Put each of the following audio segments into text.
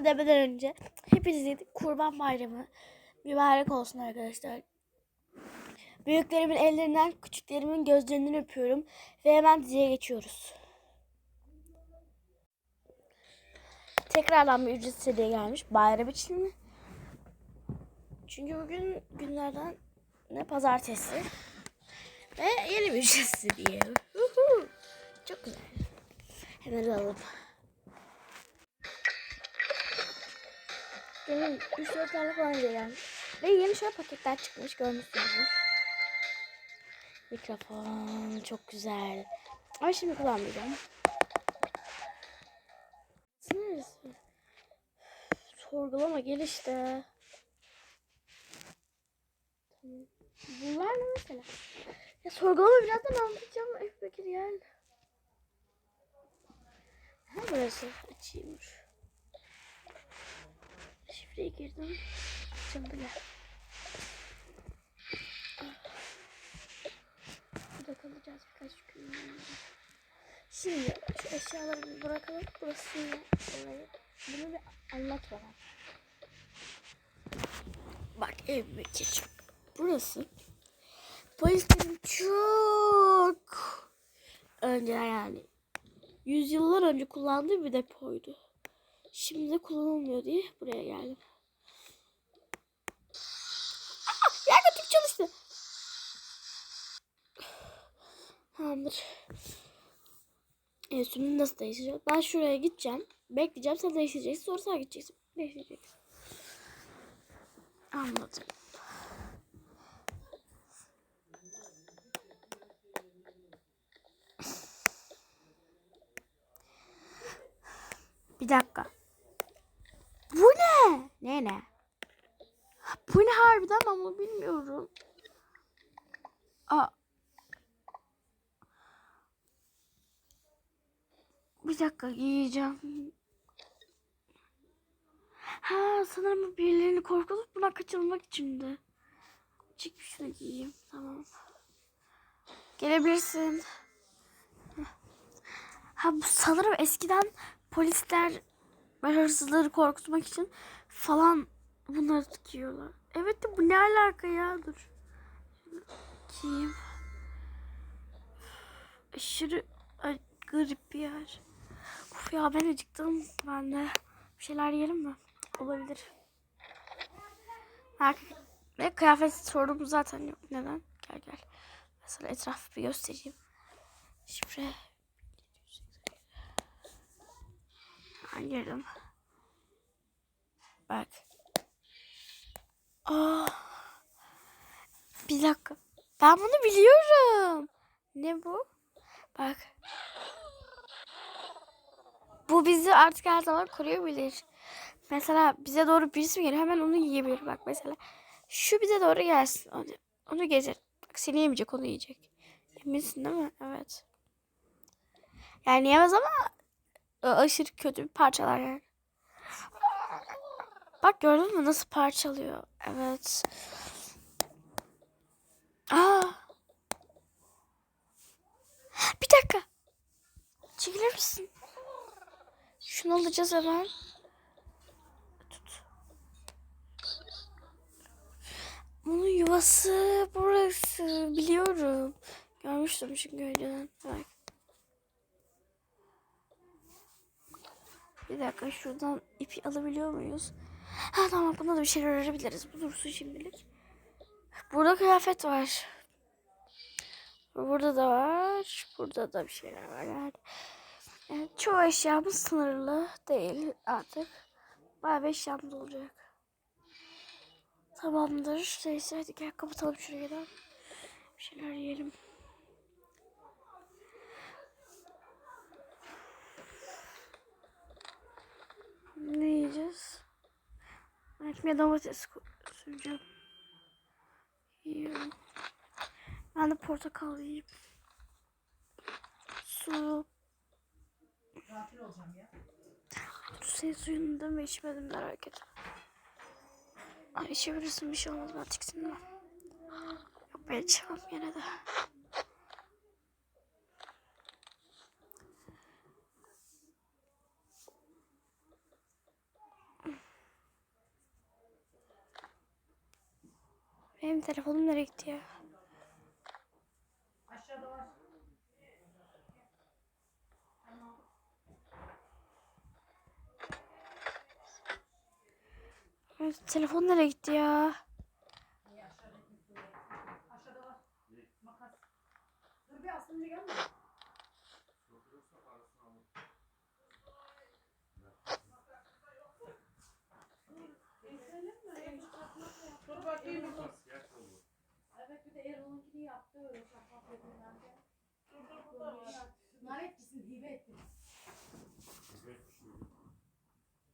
Bu demeden önce hepinize kurban bayramı mübarek olsun arkadaşlar. Büyüklerimin ellerinden, küçüklerimin gözlerinden öpüyorum. Ve hemen diziye geçiyoruz. Tekrardan bir ücretsiz hediye gelmiş. Bayram için mi? Çünkü bugün günlerden ne pazartesi. Ve yeni bir ücretsiz hediye. Uhu. Çok güzel. Hemen alalım. Benim 3-4 tane falan gelmiş. Ve yeni şöyle paketler çıkmış görmüşsünüzdür. Mikrofon çok güzel. Ama şimdi kullanmayacağım. Neresi? Sorgulama gel işte. Bunlar ne mesela? Ya sorgulama birazdan anlatacağım. Efe Bekir gel. Ha burası. Açayım dur. Şifreyi girdim. Açıldı gel. Burada kalacağız birkaç gün. Şimdi şu eşyaları bir bırakalım. Burası yine olayı. Bunu bir anlat bana. Bak ev Bekir. Burası polislerin çok önce yani yüzyıllar önce kullandığı bir depoydu. Şimdi de kullanılmıyor diye buraya geldim. Götük çalıştı. Tamamdır. Enstrümünü nasıl değiştireceğim? Ben şuraya gideceğim. Bekleyeceğim. Sen değiştireceksin. Sonra sen gideceksin. Değiştireceksin. Anladım. Bir dakika. Bu ne? Ne ne? Bu ne harbiden ama bilmiyorum. Aa. Bir dakika giyeceğim. Ha sanırım birilerini korkutup buna kaçılmak içindi. Çık şunu giyeyim. Tamam. Gelebilirsin. Ha bu sanırım eskiden polisler hırsızları korkutmak için falan bunları giyiyorlar. Evet de bu ne alaka ya? Dur. Giyeyim. Aşırı garip bir yer. Uf ya ben acıktım. Ben de bir şeyler yiyelim mi? Olabilir. Ha, ve kıyafet sorunum zaten yok. Neden? Gel gel. Mesela etrafı bir göstereyim. Şifre. Ha, girdim. Bak. Aa. Bir dakika. Ben bunu biliyorum. Ne bu? Bak. Bu bizi artık her zaman koruyabilir. Mesela bize doğru birisi mi geliyor hemen onu yiyebilir. Bak mesela şu bize doğru gelsin. Onu, onu gezer. Bak seni yemeyecek onu yiyecek. Eminsin değil mi? Evet. Yani yemez ama aşırı kötü bir parçalar yani. Bak gördün mü nasıl parçalıyor? Evet. Aa. Bir dakika. Çekilir misin? Şunu alacağız hemen. Tut. Bunun yuvası burası. Biliyorum. Görmüştüm çünkü önceden. Bak. Bir dakika şuradan ipi alabiliyor muyuz? Ha tamam buna da bir şeyler öğrenebiliriz. Bu dursun şimdilik. Burada kıyafet var. Burada da var. Burada da bir şeyler var yani. çoğu eşyamız sınırlı değil artık. Bayağı bir eşyamız olacak. Tamamdır. Neyse hadi gel kapatalım şurayı da. Bir şeyler yiyelim. Ne yiyeceğiz? Ekmeğe domates süreceğim. Yiyorum. Ben de portakal yiyeyim. Su. Senin suyunu da mı içmedim merak etme. Ay içebilirsin bir şey olmaz ben tiksinmem. Yok ben içemem yine de. Benim telefonum nereye gitti ya? Aşağıda var. Telefon nereye gitti ya? Dur bakayım bir dur. Evet bir de Erol'unkini yaptı öyle şafak yapımdan. Dur dur burada var. Nar etkisin hibe ettin.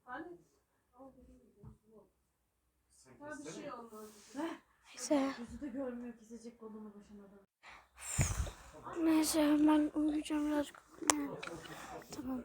Hani? Bir şey. Neyse. Yüzü de görmüyor kesecek kolunu başına da. Neyse ben uyuyacağım birazcık. Tamam.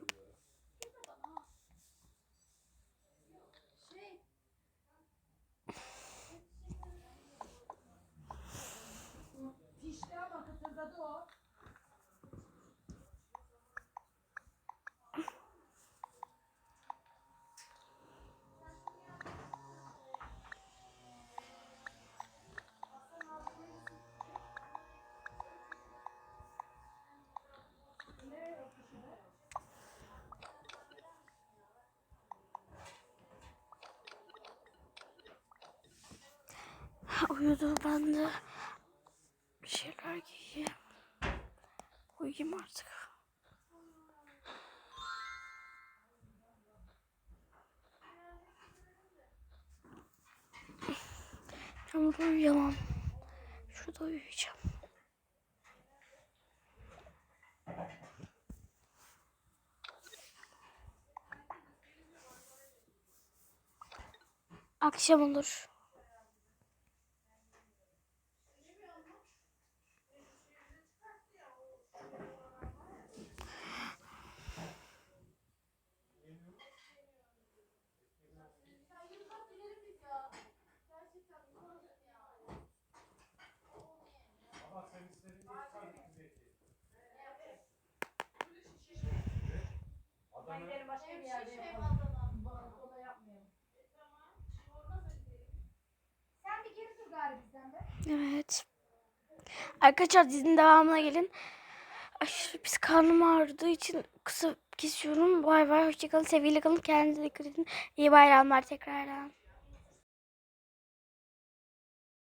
Uyudu ben de bir şeyler giyeyim. Uyuyayım artık. Ben burada uyuyamam. Şurada uyuyacağım. Akşam olur. Ben gidelim başka bir yerde yapalım. Balkona yapmayalım. Sen bir geri dur gari bizden be. Evet. Arkadaşlar dizinin devamına gelin. Aşırı pis karnım ağrıdığı için kısa kesiyorum. Bay bay. Hoşçakalın. Sevgiyle kalın. Kendinize dikkat edin. İyi bayramlar tekrardan.